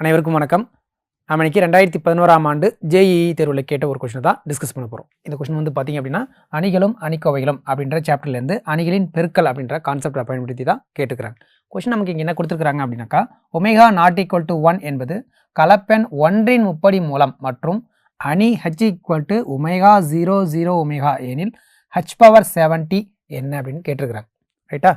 அனைவருக்கும் வணக்கம். நம்ம இன்னைக்கு ரெண்டாயிரத்தி பதினோராம் ஆண்டு ஜேஇஇ தேர்வில் கேட்ட ஒரு கொஷினை தான் டிஸ்கஸ் பண்ண போகிறோம் இந்த கொஸ்டின் வந்து பார்த்தீங்க அப்படின்னா அணிகளும் அணிக்கோவைகளும் அப்படின்ற சாப்டர்லேருந்து அணிகளின் பெருக்கல் அப்படின்ற கான்செப்டை பயன்படுத்தி தான் கேட்டுக்கிறாங்க. கொஷின் நமக்கு இங்கே என்ன கொடுத்துருக்குறாங்க அப்படின்னாக்கா omega not equal to one என்பது கலப்பெண் ஒன்றின் முப்படி மூலம் மற்றும் அணி H equal to omega zero zero omega எனில் ஹச் பவர் செவன்ட்டி என்ன அப்படின்னு கேட்டிருக்கிறாங்க. ரைட்டா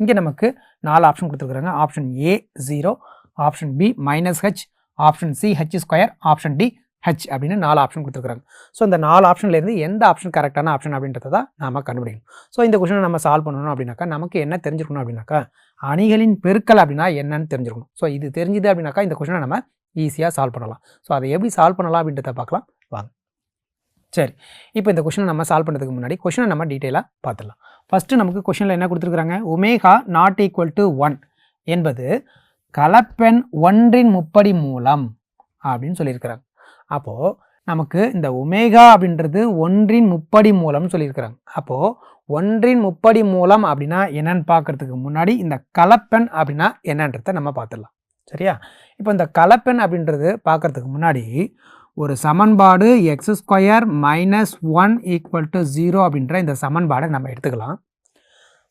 இங்கே நமக்கு நாலு ஆப்ஷன் கொடுத்துருக்குறாங்க. Option A zero option B minus H option C H square option D H அப்படின்னு நாலு ஆப்ஷன் கொடுத்துருக்காங்க ஸோ இந்த நாலு ஆப்ஷன்லேருந்து எந்த ஆப்ஷன் கரெக்டான ஆப்ஷன் அப்படின்றத தான் நாம கண்டுபிடிக்கணும். ஸோ இந்த கொஷனை நம்ம சால்வ் பண்ணணும் அப்படின்னாக்கா நமக்கு என்ன தெரிஞ்சிருக்கணும் அப்படின்னாக்கா அணிகளின் பெருக்கல் அப்படின்னா என்னன்னு தெரிஞ்சிருக்கணும். ஸோ இது தெரிஞ்சுது அப்படின்னாக்கா இந்த கொஷனை நம்ம ஈஸியாக சால்வ் பண்ணலாம். ஸோ அதை எப்படி சால்வ் பண்ணலாம் அப்படின்றத பார்க்கலாம். வாங்க. சரி. இப்போ இந்த கொஷனை நம்ம சால்வ் பண்ணுறதுக்கு முன்னாடி கொஷனை நம்ம டீட்டெயிலாக பார்த்துடலாம். ஃபஸ்ட்டு நமக்கு கொஷனில் என்ன கொடுத்துருக்குறாங்க? Omega not equal to one என்பது கலப்பெண் ஒன்றின் முப்படி மூலம் அப்படின்னு சொல்லியிருக்கிறாங்க. அப்போது நமக்கு இந்த ஒமேகா அப்படின்றது ஒன்றின் முப்படி மூலம்னு சொல்லியிருக்கிறாங்க. அப்போது ஒன்றின் முப்படி மூலம் அப்படின்னா என்னன்னு பார்க்கறதுக்கு முன்னாடி இந்த கலப்பெண் அப்படின்னா என்னன்றதை நம்ம பார்த்துடலாம். சரியா? இப்போ இந்த கலப்பெண் அப்படின்றது பார்க்கறதுக்கு முன்னாடி ஒரு சமன்பாடு X square minus one equal to zero அப்படின்ற இந்த சமன்பாடை நம்ம எடுத்துக்கலாம்.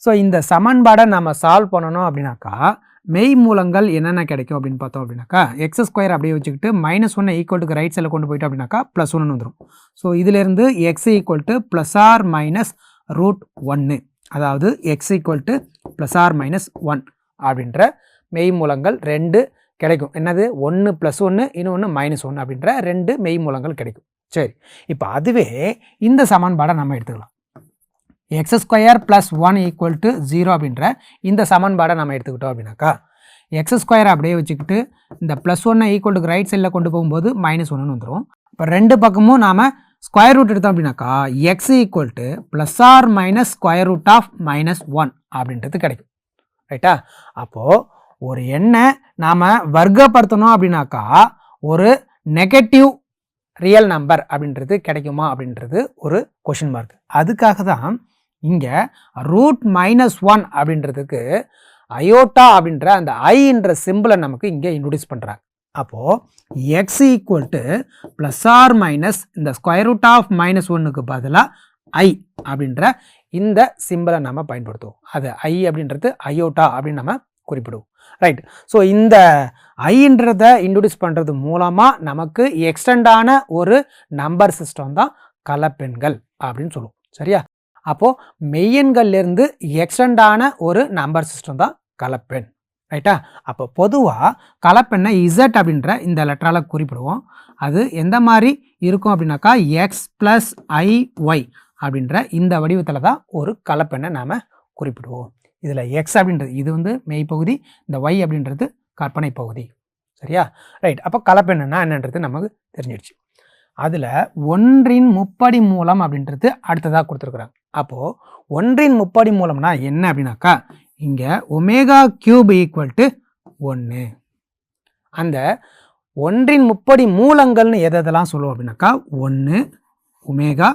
ஸோ இந்த சமன்பாடை நம்ம சால்வ் பண்ணணும் அப்படின்னாக்கா மெய் மூலங்கள் என்னென்ன கிடைக்கும் அப்படின்னு பார்த்தோம் அப்படின்னாக்கா எக்ஸ் ஸ்கொயர் அப்படியே வச்சுக்கிட்டு மைனஸ் ஒன்னை ஈக்குவல் டு ரைட் சைடில் கொண்டு போயிட்டோம் அப்படின்னாக்கா ப்ளஸ் ஒன்று வந்துடும் ஸோ இதிலேருந்து X equal to plus or minus root ஒன்று அதாவது X equal to plus or minus one அப்படின்ற மெய் மூலங்கள் ரெண்டு கிடைக்கும். என்னது? ஒன்று ப்ளஸ் ஒன்று இன்னொன்று மைனஸ் ஒன்று அப்படின்ற ரெண்டு மெய் மூலங்கள் கிடைக்கும். சரி இப்போ அதுவே இந்த சமன்பாடை நம்ம எடுத்துக்கலாம். X square plus one equal to zero அப்படின்ற இந்த சமன்பாடை நம்ம எடுத்துக்கிட்டோம் அப்படின்னாக்கா எக்ஸ் ஸ்கொயர் அப்படியே வச்சுக்கிட்டு இந்த ப்ளஸ் ஒன்னை ஈக்குவல் டு ரைட் சைடில் கொண்டு போகும்போது மைனஸ் ஒன்று வந்துடும் இப்போ ரெண்டு பக்கமும் நாம் ஸ்கொயர் ரூட் எடுத்தோம் அப்படின்னாக்கா X equal to plus or minus square root of minus one அப்படின்றது கிடைக்கும். ரைட்டா அப்போது ஒரு எண்ணை நாம் வர்க்கப்படுத்தணும் அப்படின்னாக்கா ஒரு நெகட்டிவ் ரியல் நம்பர் அப்படின்றது கிடைக்குமா அப்படின்றது ஒரு கொஷின் மார்க் அதுக்காக தான் இங்கே ரூட் மைனஸ் ஒன் அப்படின்றதுக்கு அயோட்டா அப்படின்ற அந்த ஐன்ற சிம்பிளை நமக்கு இங்கே இன்ட்ரடியூஸ் பண்ணுறாங்க அப்போது X equal to plus or minus இந்த ஸ்கொயர் ரூட் ஆஃப் மைனஸ் ஒன்றுக்கு பதிலாக ஐ அப்படின்ற இந்த சிம்பிளை நம்ம பயன்படுத்துவோம். அது ஐ அப்படின்றது அயோட்டா அப்படின்னு நம்ம குறிப்பிடுவோம். ரைட் ஸோ இந்த ஐன்றதை இன்ட்ரடியூஸ் பண்ணுறது மூலமாக நமக்கு எக்ஸ்டெண்டான ஒரு நம்பர் சிஸ்டம் தான் கலப்பெண்கள் அப்படின்னு சொல்லுவோம். சரியா? அப்போது மெய்யெண்கள்லேருந்து எக்ஸ்டெண்டான ஒரு நம்பர் சிஸ்டம் தான் கலப்பெண். ரைட்டா அப்போ பொதுவாக கலப்பெண்ணை இசட் அப்படின்ற இந்த லெட்டரால் குறிப்பிடுவோம். அது எந்த மாதிரி இருக்கும் அப்படின்னாக்கா எக்ஸ் ப்ளஸ் ஐ ஒய் அப்படின்ற இந்த வடிவத்தில் தான் ஒரு கலப்பெண்ணை நாம் குறிப்பிடுவோம். இதில் எக்ஸ் அப்படின்றது இது வந்து மெய்ப்பகுதி இந்த ஒய் அப்படின்றது கற்பனை பகுதி. சரியா? ரைட் அப்போ கலப்பெண்ணா என்னன்றது நமக்கு தெரிஞ்சிடுச்சு. அதில் ஒன்றின் முப்படி மூலம் அப்படின்றது அடுத்ததாக கொடுத்துருக்குறாங்க. அப்போது ஒன்றின் முப்படி மூலம்னா என்ன அப்படின்னாக்கா இங்கே ஒமேகா கியூப் ஈக்குவல் டு ஒன்று அந்த ஒன்றின் முப்படி மூலங்கள்னு எதை எதெல்லாம் சொல்லுவோம் அப்படின்னாக்கா ஒன்று ஒமேகா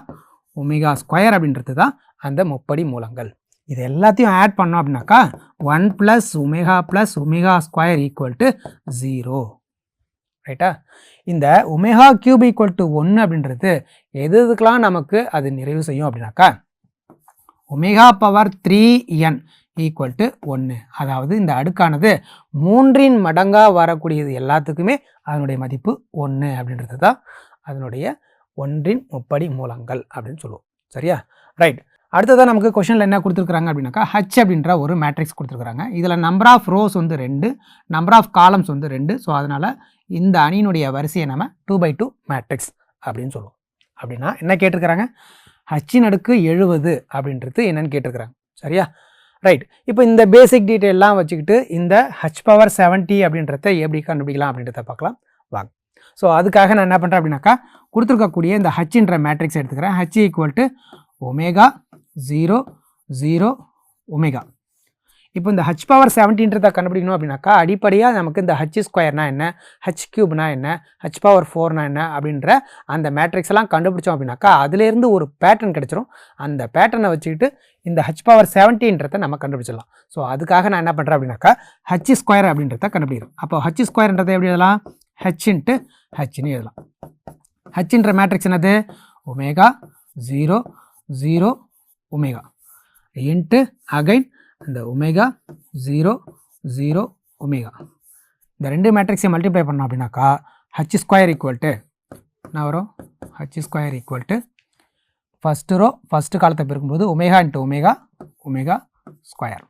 ஒமேகா ஸ்கொயர் அப்படின்றது தான் அந்த முப்படி மூலங்கள். இது எல்லாத்தையும் ஆட் பண்ணோம் அப்படின்னாக்கா one plus omega plus omega square equal to zero. ரைட்டா? இந்த ஒமேகா கியூப் ஈக்குவல் டு ஒன்று அப்படின்றது எது எதுக்கெலாம் நமக்கு அது நிறைவு செய்யும் அப்படின்னாக்கா omega power three N equal to ஒன்று அதாவது இந்த அடுக்கானது மூன்றின் மடங்காக வரக்கூடியது எல்லாத்துக்குமே அதனுடைய மதிப்பு ஒன்று அப்படின்றது தான் அதனுடைய ஒன்றின் முப்படி மூலங்கள் அப்படின்னு சொல்லுவோம். சரியா? ரைட் அடுத்ததாக நமக்கு கொஷனில் என்ன கொடுத்துருக்குறாங்க அப்படின்னாக்கா ஹச் அப்படின்ற ஒரு மேட்ரிக்ஸ் கொடுத்துருக்குறாங்க. இதில் நம்பர் ஆஃப் ரோஸ் வந்து ரெண்டு நம்பர் ஆஃப் காலம்ஸ் வந்து ரெண்டு. ஸோ அதனால் இந்த அணியினுடைய வரிசையை நம்ம டூ பை டூ மேட்ரிக்ஸ் அப்படின்னு சொல்லுவோம். அப்படின்னா என்ன கேட்டிருக்கிறாங்க? ஹச்சின் அடுக்கு எழுபது அப்படின்றது என்னன்னு கேட்டிருக்கிறாங்க. சரியா? ரைட் இப்போ இந்த பேசிக் டீட்டெயிலாம் வச்சுக்கிட்டு இந்த ஹச் பவர் செவன்ட்டி அப்படின்றத எப்படி கண்டுபிடிக்கலாம் அப்படின்றத பார்க்கலாம். வாங்க. ஸோ அதுக்காக நான் என்ன பண்ணுறேன் அப்படின்னாக்கா கொடுத்துருக்கக்கூடிய இந்த ஹச்ன்ற மேட்ரிக்ஸ் எடுத்துக்கிறேன். H equal to omega zero zero omega இப்போ இந்த ஹச் பவர் செவன்டீன்றதை கண்டுபிடிக்கணும் அப்படின்னாக்கா அடிப்படையாக நமக்கு இந்த ஹச் ஸ்கொயர்னா என்ன ஹச் கியூப்னா என்ன ஹச் பவர் ஃபோர்னா என்ன அப்படின்ற அந்த மேட்ரிக்ஸ் எல்லாம் கண்டுபிடிச்சோம் அப்படின்னாக்கா அதுலேருந்து ஒரு பேட்டர்ன் கிடச்சிரும். அந்த பேட்டர்னை வச்சுக்கிட்டு இந்த ஹச் பவர் செவன்டீன்றத நம்ம கண்டுபிடிச்சிடலாம். ஸோ அதுக்காக நான் என்ன பண்ணுறேன் அப்படின்னாக்கா ஹச் ஸ்கொயர் அப்படின்றத கண்டுபிடிக்கிறோம் அப்போ ஹச் ஸ்கொயர்ன்றதை எப்படி எழுதலாம்? ஹெச் இன்ட்டு ஹெச்னு எழுதலாம். ஹச்ன்ற மேட்ரிக்ஸ் என்னது? Omega zero zero omega into again இந்த ஒமேகா ஜீரோ ஜீரோ ஒமேகா. இந்த ரெண்டு மேட்ரிக்ஸை மல்டிப்ளை பண்ணோம் அப்படின்னாக்கா ஹச் ஸ்கொயர் ஈக்குவல் டு என்ன வரும்? H square equal to first row first காலத்தை பெருக்கும்போது omega into omega omega square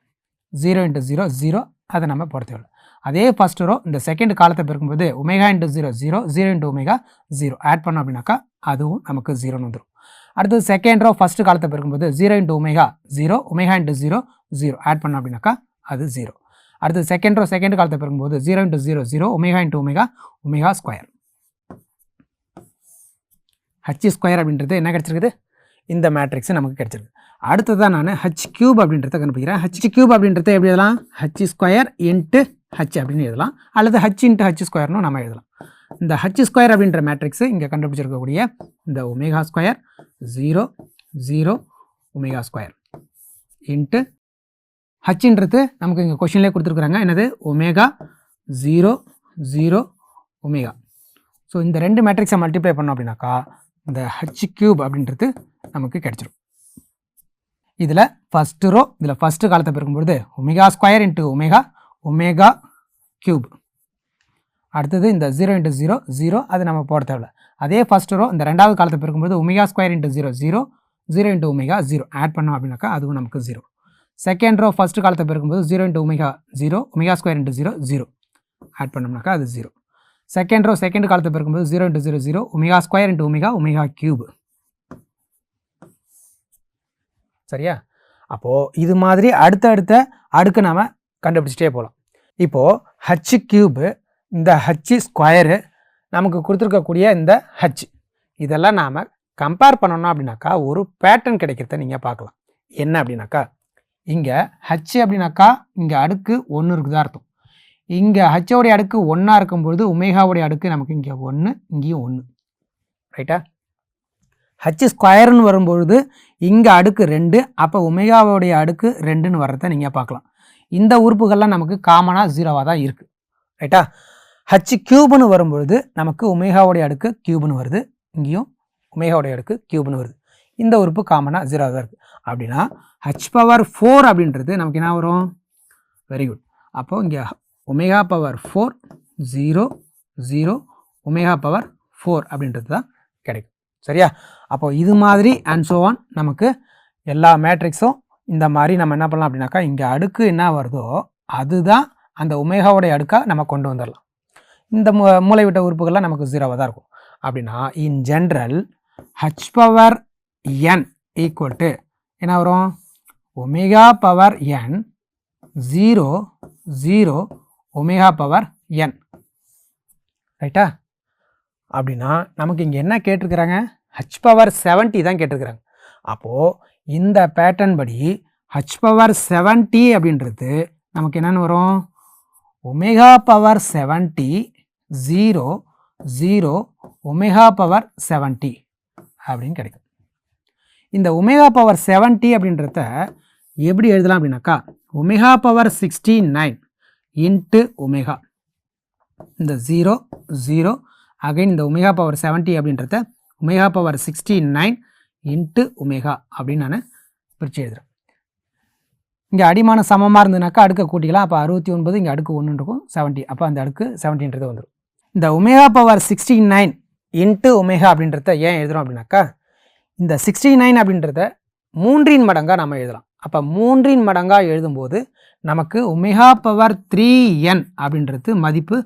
zero into zero zero அதை நம்ம போட அதே ஃபஸ்ட்டு ரோ இந்த செகண்ட் காலத்தை பெருக்கும்போது omega into zero zero zero into omega zero add பண்ணோம் அப்படின்னாக்கா அதுவும் நமக்கு ஜீரோன்னு வந்துடும் அடுத்தது செகண்ட் ரோ ஃபஸ்ட்டு காலத்தை பெருக்கும்போது zero into omega zero omega into zero zero add பண்ணோம் அப்படின்னாக்கா அது ஜீரோ அடுத்தது செகண்ட் ரோ செகண்ட் காலத்தை பெருக்கும்போது zero into zero zero omega into omega omega square H square அப்படின்றது என்ன கிடச்சிருக்குது? இந்த மேட்ரிக்ஸ் நமக்கு கிடச்சிருக்கு. அடுத்ததான் நான் ஹச் கியூப் அப்படின்றத கண்டுபிடிக்கிறேன். ஹச் கியூப் அப்படின்றத எப்படி எழுதலாம்? ஹச் ஸ்கொயர் இன்ட்டு ஹச் அப்படின்னு எழுதலாம். அல்லது ஹச் இன்ட்டு ஹச் ஸ்கொயர்னு நம்ம எழுதலாம். இந்த ஹச் ஸ்கொயர் அப்படின்ற மேட்ரிக்ஸு இங்கே கண்டுபிடிச்சிருக்கக்கூடிய இந்த omega square zero zero omega square into ஹச்ன்றது நமக்கு இங்கே கொஷின்லேயே கொடுத்துருக்குறாங்க. என்னது? Omega zero zero omega so இந்த ரெண்டு மேட்ரிக்ஸை மல்டிப்ளை பண்ணோம் அப்படின்னாக்கா இந்த ஹச் கியூப் அப்படின்றது நமக்கு கிடச்சிரும். இதில் ஃபஸ்ட்டு ரோ இதில் ஃபஸ்ட்டு காலத்தை பிறக்கும்பொழுது omega square into omega omega cube அடுத்தது இந்த ஜீரோ இன்ட்டு ஜீரோ ஜீரோ அது நம்ம போட தேவையில்ல. அதே ஃபஸ்ட் ரோ இந்த ரெண்டாவது காலத்தை பெருக்கும்போது omega square into zero zero zero into omega zero add பண்ணோம் அப்படின்னாக்கா அதுவும் நமக்கு ஜீரோ செகண்ட் ரோ ஃபஸ்ட்டு காலத்தை பெருக்கும்போது zero into omega zero omega square into zero zero add பண்ணோம்னாக்கா அது ஜீரோ செகண்ட் ரோ செகண்ட் காலத்தை பெருக்கும்போது zero into zero zero omega square into omega omega cube சரியா? அப்போது இது மாதிரி அடுத்த அடுத்த அடுக்கு நாம் கண்டுபிடிச்சிட்டே போகலாம் இப்போது ஹச் கியூபு இந்த ஹச்சு ஸ்கொயரு நமக்கு கொடுத்துருக்கக்கூடிய இந்த ஹச் இதெல்லாம் நாம் கம்பேர் பண்ணணும் அப்படின்னாக்கா ஒரு பேட்டர்ன் கிடைக்கிறத நீங்கள் பார்க்கலாம். என்ன அப்படின்னாக்கா இங்கே ஹச் அப்படின்னாக்கா இங்கே அடுக்கு ஒன்று இருக்குதா அர்த்தம். இங்கே ஹச்சோடைய அடுக்கு ஒன்றா இருக்கும்பொழுது உமேகாவுடைய அடுக்கு நமக்கு இங்கே ஒன்று இங்கேயும் ஒன்று ரைட்டா ஹச் ஸ்கொயர்னு வரும்பொழுது இங்கே அடுக்கு ரெண்டு அப்போ உமேகாவுடைய அடுக்கு ரெண்டுன்னு வர்றத நீங்கள் பார்க்கலாம். இந்த உறுப்புகள்லாம் நமக்கு காமனாக ஜீரோவாக தான் இருக்குது ரைட்டா ஹச் கியூப்னு வரும்பொழுது நமக்கு ஒமேகாவுடைய அடுக்கு கியூப்னு வருது. இங்கேயும் ஒமேகாவுடைய அடுக்கு கியூப்னு வருது. இந்த உறுப்பு காமனாக ஜீரோ தான் இருக்குது அப்படின்னா ஹச் பவர் ஃபோர் அப்படின்றது நமக்கு என்ன வரும்? வெரி குட் அப்போது இங்கே omega power four zero zero omega power four அப்படின்றது தான் கிடைக்கும். சரியா? அப்போது இது மாதிரி அண்ட் ஸோ ஆன் நமக்கு எல்லா மேட்ரிக்ஸும் இந்த மாதிரி நம்ம என்ன பண்ணலாம் அப்படின்னாக்கா இங்கே அடுக்கு என்ன வருதோ அதுதான் அந்த உமேகாவுடைய அடுக்காக நம்ம கொண்டு வந்துடலாம். இந்த மூ மூளைவிட்ட உறுப்புகள்லாம் நமக்கு ஜீரோவாக தான் இருக்கும். அப்படின்னா in general H power N equal to என்ன வரும்? Omega power N zero zero omega power N ரைட்டா அப்படின்னா நமக்கு இங்கே என்ன கேட்டிருக்கிறாங்க? ஹச் பவர் செவன்ட்டி தான் கேட்டிருக்கிறாங்க. அப்போது இந்த பேட்டர்ன் படி ஹச் பவர் செவன்ட்டி அப்படின்றது நமக்கு என்னென்னு வரும்? Omega power seventy zero zero omega power seventy அப்படின்னு கிடைக்கும். இந்த ஒமேகா பவர் செவன்ட்டி அப்படின்றத எப்படி எழுதலாம் அப்படின்னாக்கா omega power sixty nine into omega இந்த ஜீரோ ஜீரோ அகைன் இந்த ஒமேகா பவர் செவன்ட்டி அப்படின்றத omega power sixty nine into omega அப்படின்னு நான் பிரித்து எழுதுகிறேன் இங்கே அடிமான சமமாக இருந்ததுனாக்கா அடுக்க கூட்டிக்கலாம். அப்போ அறுபத்தி ஒன்பது இங்கே அடுக்கு ஒன்று இருக்கும் செவன்ட்டி அப்போ அந்த அடுக்கு செவன்ட்டின்றது வந்துடும் இந்த omega power sixty nine into omega அப்படின்றத ஏன் எழுதுகிறோம் அப்படின்னாக்கா இந்த சிக்ஸ்டி நைன் அப்படின்றத மூன்றின் மடங்காக நம்ம எழுதலாம். அப்போ மூன்றின் மடங்காக எழுதும்போது நமக்கு ஒமேகா பவர் த்ரீ என் அப்படின்றது மதிப்பு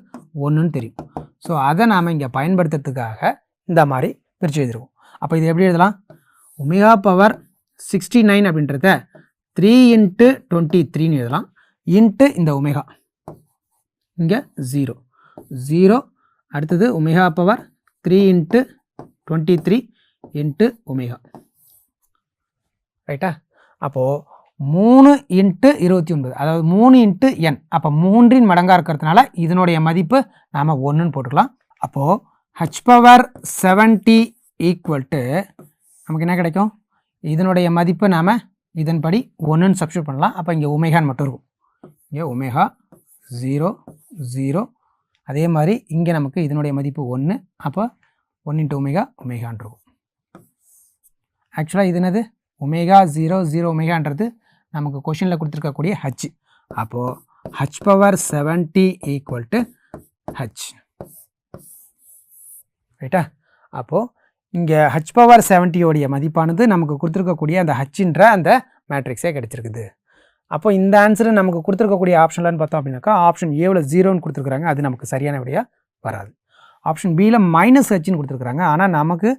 ஒன்றுன்னு தெரியும். ஸோ அதை நாம் இங்கே பயன்படுத்துறதுக்காக இந்த மாதிரி பிரித்து எழுதிருவோம். அப்போ இது எப்படி எழுதலாம்? ஒமேகா பவர் சிக்ஸ்டி நைன் அப்படின்றத த்ரீ இன்ட்டு டுவெண்ட்டி த்ரீன்னு எழுதலாம். இன்ட்டு இந்த ஒமேகா. இங்கே ஜீரோ ஜீரோ அடுத்தது omega power three into twenty three into omega. ரைட்டா அப்போது மூணு இன்ட்டு இருபத்தி ஒன்பது அதாவது மூணு இன்ட்டு என் அப்போ மூன்றின் மடங்காக இருக்கிறதுனால இதனுடைய மதிப்பு நாம் ஒன்றுன்னு போட்டுக்கலாம். அப்போது H power seventy equal to நமக்கு என்ன கிடைக்கும்? இதனுடைய மதிப்பு நாம் இதன்படி ஒன்றுன்னு சப்ஸ்டியூட் பண்ணலாம். அப்போ இங்கே ஒமேகான்னு மட்டும் இருக்கும். இங்கே ஒமேகா ஜீரோ ஜீரோ அதே மாதிரி இங்கே நமக்கு இதனுடைய மதிப்பு ஒன்று அப்போ ஒன் இன்ட்டு ஒமேகா ஒமேகான்ருக்கும் ஆக்சுவலாக இது என்னது? ஒமேகா ஜீரோ ஜீரோ ஒமேகான்றது நமக்கு கொஷினில் கொடுத்துருக்கக்கூடிய ஹச் அப்போது H power seventy equal to H ரைட்டா அப்போது இங்கே ஹச் பவர் செவன்ட்டியோடைய மதிப்பானது நமக்கு கொடுத்துருக்கக்கூடிய அந்த ஹச்சின்ற அந்த மேட்ரிக்ஸே கிடச்சிருக்குது. அப்போ இந்த ஆன்சரை நமக்கு கொடுத்துருக்கக்கூடிய ஆப்ஷன்லன்னு பார்த்தோம் அப்படின்னாக்கா ஆப்ஷன் ஏவில் ஜீரோன்னு கொடுத்துருக்குறாங்க. அது நமக்கு சரியான விடையாக வராது. ஆப்ஷன் பியில் மைனஸ் ஹச்னு கொடுத்துருக்குறாங்க. ஆனால் நமக்கு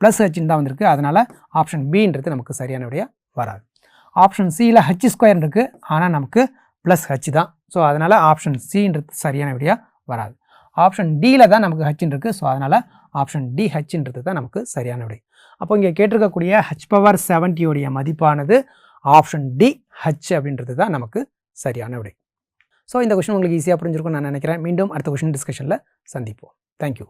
ப்ளஸ் ஹச்னு தான் வந்திருக்கு. அதனால் ஆப்ஷன் பின்றது நமக்கு சரியான விடையாக வராது. ஆப்ஷன் சியில் ஹச் ஸ்கொயர் இருக்குது ஆனால் நமக்கு ப்ளஸ் ஹச் தான். ஸோ அதனால் ஆப்ஷன் சின்றது சரியான விடையாக வராது. ஆப்ஷன் டியில் தான் நமக்கு ஹச்சின் இருக்குது ஸோ அதனால் ஆப்ஷன் டி ஹச்சின்றது தான் நமக்கு சரியான விடை. அப்போ இங்கே கேட்டிருக்கக்கூடிய ஹச் பவர் செவன்ட்டியோடைய மதிப்பானது ஆப்ஷன் டி ஹச் அப்படின்றது தான் நமக்கு சரியான விடை. ஸோ இந்த கொஷின் உங்களுக்கு ஈஸியாக புரிஞ்சிருக்கும்னு நான் நினைக்கிறேன். மீண்டும் அடுத்த கொஷின் டிஸ்கஷனில் சந்திப்போம். தேங்க்யூ